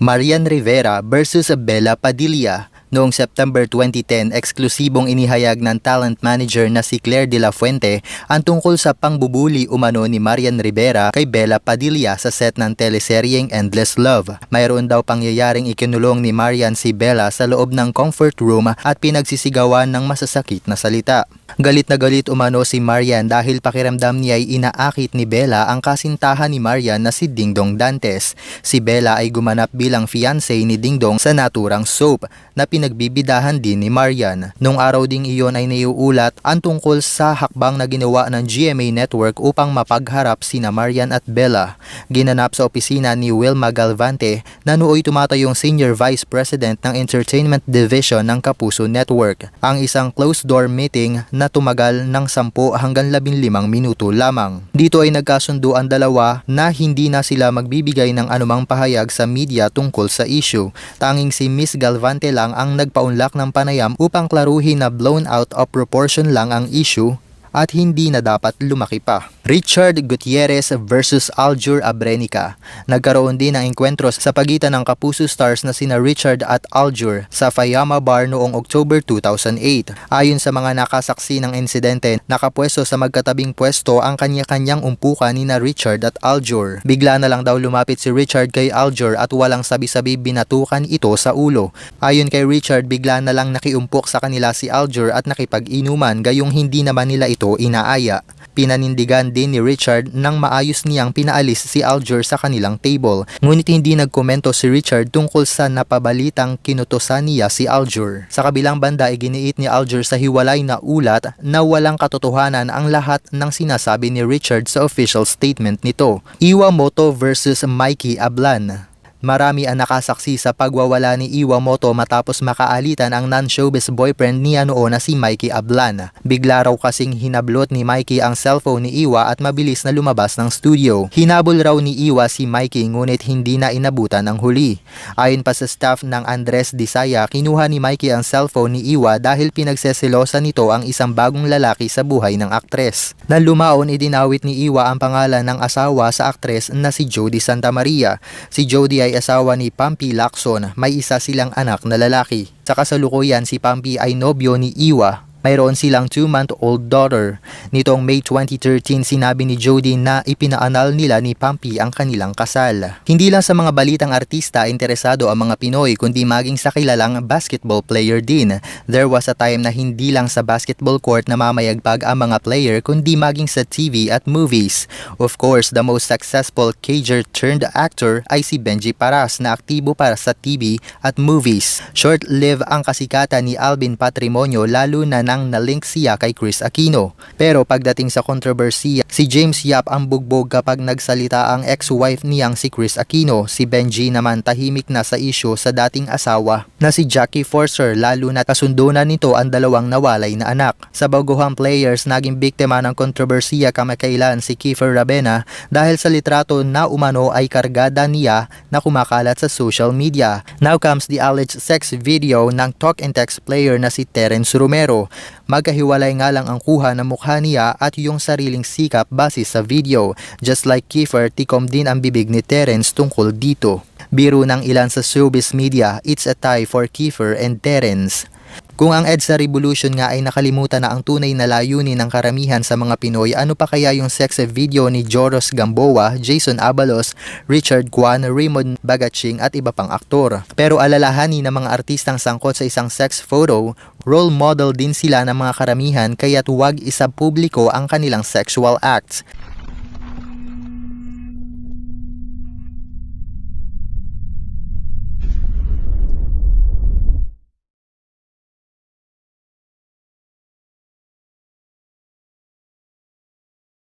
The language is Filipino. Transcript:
Marian Rivera versus Bella Padilla. Noong September 2010, eksklusibong inihayag ng talent manager na si Claire De La Fuente ang tungkol sa pangbubuli umano ni Marian Rivera kay Bella Padilla sa set ng teleseryeng Endless Love. Mayroon daw pangyayaring ikinulong ni Marian si Bella sa loob ng comfort room at pinagsisigawan ng masasakit na salita. Galit na galit umano si Marian dahil pakiramdam niya ay inaakit ni Bella ang kasintahan ni Marian na si Dingdong Dantes. Si Bella ay gumanap bilang fiancé ni Dingdong sa naturang soap na pinagbibidahan din ni Marian. Nung araw ding iyon ay naiuulat ang tungkol sa hakbang na ginawa ng GMA Network upang mapagharap sina Marian at Bella. Ginanap sa opisina ni Wilma Galvante na nooy tumatayong Senior Vice President ng Entertainment Division ng Kapuso Network. Ang isang closed-door meeting na tumagal ng 10 hanggang 15 minuto lamang. Dito ay nagkasundo ang dalawa na hindi na sila magbibigay ng anumang pahayag sa media tungkol sa issue. Tanging si Miss Galvante lang ang nagpaunlak ng panayam upang klaruhin na blown out of proportion lang ang issue at hindi na dapat lumaki pa. Richard Gutierrez versus Aljur Abrenica. Nagkaroon din ng enkwentro sa pagitan ng Kapuso stars na sina Richard at Aljur sa Fayama Bar noong October 2008. Ayon sa mga nakasaksi ng insidente, nakapwesto sa magkatabing pwesto ang kanya-kanyang umpukan ni na Richard at Aljur. Bigla na lang daw lumapit si Richard kay Aljur at walang sabi-sabi binatukan ito sa ulo. Ayon kay Richard, bigla na lang nakiumpok sa kanila si Aljur at nakipag-inuman gayong hindi naman nila ito inaaya. Pinanindigan din ni Richard nang maayos niyang pinaalis si Aljur sa kanilang table. Ngunit hindi nagkomento si Richard tungkol sa napabalitang kinutusan niya si Aljur. Sa kabilang banda ay giniit ni Aljur sa hiwalay na ulat na walang katotohanan ang lahat ng sinasabi ni Richard sa official statement nito. Iwamoto versus Mikey Ablan. Marami ang nakasaksi sa pagwawala ni Iwamoto matapos makaalitan ang non-showbiz boyfriend niya noon na si Mikey Ablan. Bigla raw kasing hinablot ni Mikey ang cellphone ni Iwa at mabilis na lumabas ng studio. Hinabol raw ni Iwa si Mikey ngunit hindi na inabutan ang huli. Ayon pa sa staff ng Andres Disaya, kinuha ni Mikey ang cellphone ni Iwa dahil pinagseselosa nito ang isang bagong lalaki sa buhay ng aktres. Nang lumaon, idinawit ni Iwa ang pangalan ng asawa sa aktres na si Jody Santa Maria. Si Jody asawa ni Pampi Lacson, may isa silang anak na lalaki. Sa kasalukuyan, si Pampi ay nobyo ni Iwa mayroon silang 2-month-old daughter. Nitong May 2013, sinabi ni Jody na ipinaanal nila ni Pampi ang kanilang kasal. Hindi lang sa mga balitang artista interesado ang mga Pinoy kundi maging sa kilalang basketball player din. There was a time na hindi lang sa basketball court na mamayagpag ang mga player kundi maging sa TV at movies. Of course, the most successful cager turned actor ay si Benji Paras na aktibo para sa TV at movies. Short-lived ang kasikatan ni Alvin Patrimonio lalo na nang nalink siya kay Chris Aquino. Pero pagdating sa kontrobersiya, si James Yap ang bugbog kapag nagsalita ang ex-wife niyang si Chris Aquino. Si Benji naman tahimik na sa isyo sa dating asawa na si Jackie Forcer lalo na kasundo na nito ang dalawang nawalay na anak. Sa baguhang players, naging biktima ng kontrobersiya kamakailan si Kiefer Rabena dahil sa litrato na umano ay kargada niya na kumakalat sa social media. Now comes the alleged sex video ng talk and text player na si Terence Romero. Magkahiwalay nga lang ang kuha ng mukha niya at yung sariling sikap base sa video. Just like Kiefer, tikom din ang bibig ni Terence tungkol dito. Biro ng ilan sa showbiz media, it's a tie for Kiefer and Terence. Kung ang EDSA Revolution nga ay nakalimutan na ang tunay na layunin ng karamihan sa mga Pinoy, ano pa kaya yung sex video ni Joros Gamboa, Jason Abalos, Richard Kwan, Raymond Bagaching at iba pang aktor. Pero alalahanin ng mga artistang sangkot sa isang sex photo, role model din sila ng mga karamihan kaya't huwag isa publiko ang kanilang sexual acts.